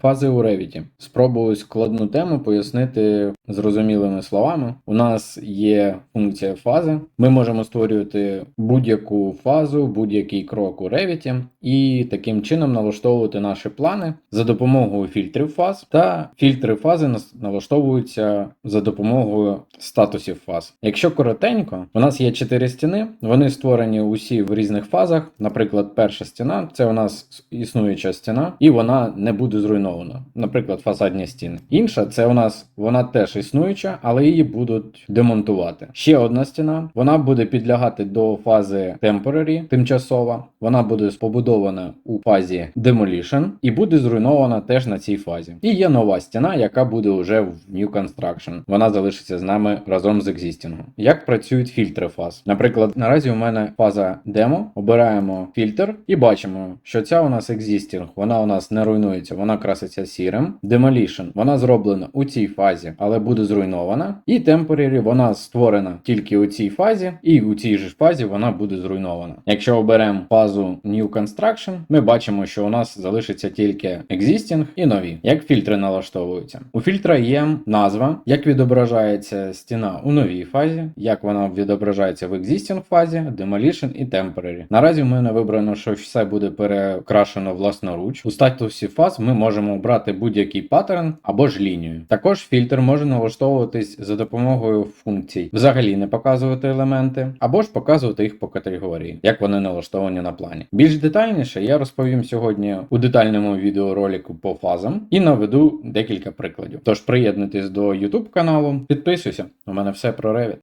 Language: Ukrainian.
Фази у Revit. Спробую складну тему пояснити зрозумілими словами. У нас є функція фази. Ми можемо створювати будь-яку фазу, будь-який крок у Revit і таким чином налаштовувати наші плани за допомогою фільтрів фаз. Та фільтри фази налаштовуються за допомогою статусів фаз. Якщо коротенько, у нас є чотири стіни. Вони створені усі в різних фазах. Наприклад, перша стіна це у нас існуюча стіна, і вона не буде зруйнована. Наприклад, фасадні стіни. Інша це у нас вона теж існуюча, але її будуть демонтувати. Ще одна стіна, вона буде підлягати до фази temporary, тимчасова. Вона буде побудована у фазі demolition і буде зруйнована теж на цій фазі. І є нова стіна, яка буде вже в New Construction. Вона залишиться з нами разом з existing. Як працюють фільтри фаз? Наприклад, наразі у мене фаза демо. Обираємо фільтр і бачимо, що ця у нас existing, вона у нас не руйнується, вона краситься сірим. Demolition, вона зроблена у цій фазі, але буде зруйнована. І temporary, вона створена тільки у цій фазі, і у цій же фазі вона буде зруйнована. Якщо оберемо фазу New Construction, ми бачимо, що у нас залишиться тільки existing і нові. Як фільтри налаштовуються? У фільтра є назва, як відображається стіна у новій фазі, як вона відображається в existing фазі, demolition і temporary. Наразі в мене вибрано, що все буде перекрашено власноруч. У статусі фаз ми можемо обрати будь-який паттерн або ж лінію. Також фільтр може налаштовуватись за допомогою функцій, взагалі не показувати елементи, або ж показувати їх по категорії, як вони налаштовані на плані. Більш детальніше я розповім сьогодні у детальному відеоролику по фазам і наведу декілька прикладів. Тож приєднуйтесь до YouTube каналу, підписуйся. У мене все про Revit.